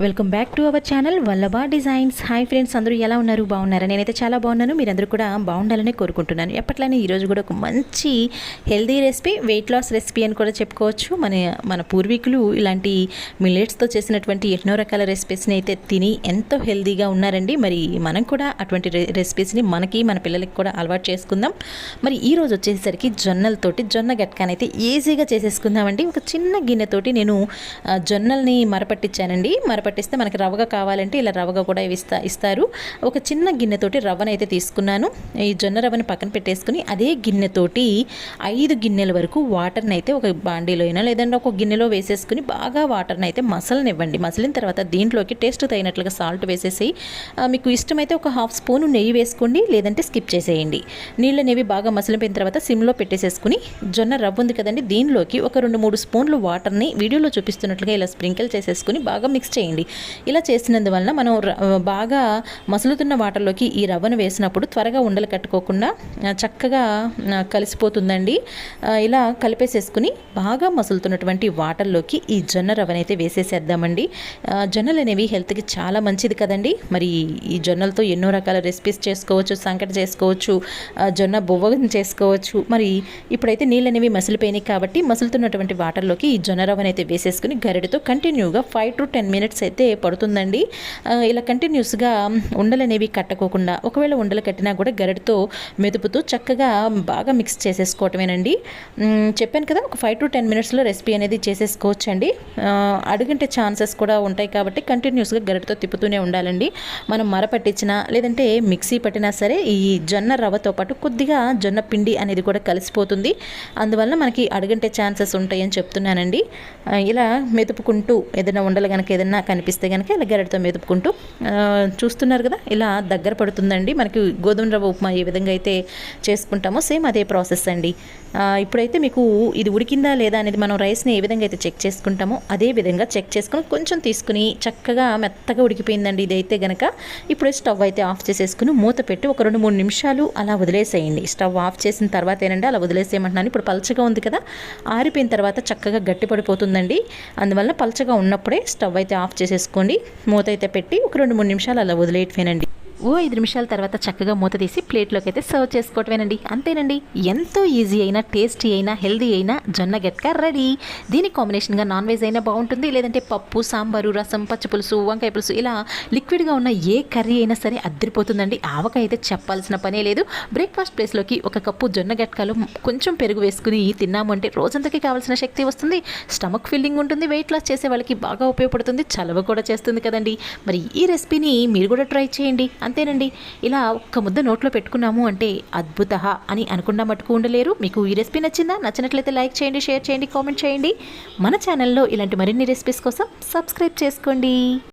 Welcome back to our channel Vallabha designs hi friends అందరూ ఎలా ఉన్నారు? బాగున్నారా? నేనైతే చాలా బాగున్నాను. మీరందరూ కూడా బాగుండాలని కోరుకుంటున్నాను. ఎప్పట్లానే ఈరోజు కూడా ఒక మంచి healthy recipe weight loss recipe అని కూడా చెప్పుకోవచ్చు. మన మన పూర్వీకులు ఇలాంటి మిల్లెట్స్తో చేసినటువంటి ఎన్నో రకాల రెసిపీస్ని అయితే తిని ఎంతో హెల్దీగా ఉన్నారండి. మరి మనం కూడా అటువంటి రె- రెసిపీస్ని మనకి మన పిల్లలకి కూడా అలవాటు చేసుకుందాం. మరి ఈరోజు వచ్చేసరికి జొన్నలతోటి జొన్న గట్కానైతే ఈజీగా చేసేసుకుందామండి. ఒక చిన్న గిన్నెతోటి నేను జొన్నల్ని మరపట్టించానండి మరప పట్టిస్తే మనకి రవ్వగా కావాలంటే ఇలా రవ్వగా కూడా ఇస్తా ఇస్తారు. ఒక చిన్న గిన్నెతోటి రవ్వను అయితే తీసుకున్నాను. ఈ జొన్న రవ్వని పక్కన పెట్టేసుకుని అదే గిన్నెతోటి ఐదు గిన్నెల వరకు వాటర్ని అయితే ఒక బాండీలో అయినా లేదంటే ఒక గిన్నెలో వేసేసుకుని బాగా వాటర్ని అయితే మసలనివ్వండి. మసిలిన తర్వాత దీంట్లోకి టేస్ట్ తగినట్లుగా సాల్ట్ వేసేసి మీకు ఇష్టమైతే ఒక హాఫ్ స్పూన్ నెయ్యి వేసుకోండి లేదంటే స్కిప్ చేసేయండి. నీళ్ళు అనేవి బాగా మసలిపోయిన తర్వాత సిమ్లో పెట్టేసేసుకుని జొన్న రవ్వ ఉంది కదండి దీనిలోకి ఒక రెండు మూడు స్పూన్లు వాటర్ని వీడియోలో చూపిస్తున్నట్లుగా ఇలా స్ప్రింకిల్ చేసేసుకుని బాగా మిక్స్ చేయండి. ఇలా చేసినందువలన మనం బాగా మసులుతున్న వాటర్లోకి ఈ రవ్వను వేసినప్పుడు త్వరగా ఉండలు కట్టుకోకుండా చక్కగా కలిసిపోతుందండి. ఇలా కలిపేసేసుకుని బాగా మసులుతున్నటువంటి వాటర్లోకి ఈ జొన్న రవ్వనైతే వేసేసేద్దామండి. జొన్నలు అనేవి హెల్త్కి చాలా మంచిది కదండి. మరి ఈ జొన్నలతో ఎన్నో రకాల రెసిపీస్ చేసుకోవచ్చు సంకట చేసుకోవచ్చు జొన్న బువ్వని చేసుకోవచ్చు. మరి ఇప్పుడైతే నీళ్ళు అనేవి మసిలిపోయినాయి కాబట్టి మసులుతున్నటువంటి వాటర్లోకి ఈ జొన్న రవ్వనైతే అయితే వేసేసుకుని గరిటతో కంటిన్యూగా ఫైవ్ టు టెన్ మినిట్స్ అయితే పడుతుందండి. ఇలా కంటిన్యూస్గా ఉండలు అనేవి కట్టకోకుండా ఒకవేళ ఉండలు కట్టినా కూడా గరిటతో మెదుపుతూ చక్కగా బాగా మిక్స్ చేసేసుకోవటమేనండి. చెప్పాను కదా ఒక ఫైవ్ టు టెన్ మినిట్స్లో రెసిపీ అనేది చేసేసుకోవచ్చండి. ఆ, అడుగంటే ఛాన్సెస్ కూడా ఉంటాయి కాబట్టి కంటిన్యూస్గా గరిటతో తిప్పుతూనే ఉండాలండి. మనం మర పట్టించినా లేదంటే మిక్సీ పట్టినా సరే ఈ జొన్న రవ్వతో పాటు కొద్దిగా జొన్న పిండి అనేది కూడా కలిసిపోతుంది. అందువల్ల మనకి అడుగంటే ఛాన్సెస్ ఉంటాయని చెప్తున్నానండి. ఇలా మెదుపుకుంటూ ఏదైనా ఉండలు కనుక ఏదైనా కనిపిస్తే కనుక ఇలా గరిటతో మెదుపుకుంటూ చూస్తున్నారు కదా ఇలా దగ్గర పడుతుందండి. మనకి గోధుమ రవ్వ ఉప్మా ఏ విధంగా అయితే చేసుకుంటామో సేమ్ అదే ప్రాసెస్ అండి. ఇప్పుడైతే మీకు ఇది ఉడికిందా లేదా అనేది మనం రైస్ని ఏ విధంగా అయితే చెక్ చేసుకుంటామో అదే విధంగా చెక్ చేసుకుని కొంచెం తీసుకుని చక్కగా మెత్తగా ఉడికిపోయిందండి ఇదైతే గనక. ఇప్పుడు స్టవ్ అయితే ఆఫ్ చేసేసుకుని మూత పెట్టి ఒక రెండు మూడు నిమిషాలు అలా వదిలేసేయండి. స్టవ్ ఆఫ్ చేసిన తర్వాత ఏంటంటే అలా వదిలేసేయమంటున్నాను. ఇప్పుడు పలచగా ఉంది కదా ఆరిపోయిన తర్వాత చక్కగా గట్టి పడిపోతుందండి అందువల్ల పలచగా ఉన్నప్పుడే స్టవ్ అయితే ఆఫ్ చేసేసుకోండి. మూత అయితే పెట్టి ఒక రెండు మూడు నిమిషాలు అలా వదిలేయటమేనండి. ఓ ఐదు నిమిషాల తర్వాత చక్కగా మూత తీసి ప్లేట్లోకి అయితే సర్వ్ చేసుకోవటమేనండి. అంతేనండి. ఎంతో ఈజీ అయినా టేస్టీ అయినా హెల్దీ అయినా జొన్న గట్క రెడీ. దీని కాంబినేషన్గా నాన్ వెజ్ అయినా బాగుంటుంది. లేదంటే పప్పు సాంబారు రసం పచ్చిపులుసు వంకాయ పులుసు ఇలా లిక్విడ్గా ఉన్న ఏ కర్రీ అయినా సరే అద్దరిపోతుందండి. ఆవకాయ అయితే చెప్పాల్సిన పనే లేదు. బ్రేక్ఫాస్ట్ ప్లేస్లోకి ఒక కప్పు జొన్న గట్కాలు కొంచెం పెరుగు వేసుకుని తిన్నాము అంటే రోజంతకి కావాల్సిన శక్తి వస్తుంది. స్టమక్ ఫీల్డింగ్ ఉంటుంది. వెయిట్ లాస్ చేసే వాళ్ళకి బాగా ఉపయోగపడుతుంది. చలవ కూడా చేస్తుంది కదండి. మరి ఈ రెసిపీని మీరు కూడా ట్రై చేయండి. అంతేనండి. ఇలా ఒక్క ముద్ద నోట్లో పెట్టుకున్నాము అంటే అద్భుత అని అనుకున్నా మటుకు ఉండలేరు. మీకు ఈ రెసిపీ నచ్చిందా? నచ్చినట్లయితే లైక్ చేయండి షేర్ చేయండి కామెంట్ చేయండి. మన ఛానల్లో ఇలాంటి మరిన్ని రెసిపీస్ కోసం సబ్స్క్రైబ్ చేసుకోండి.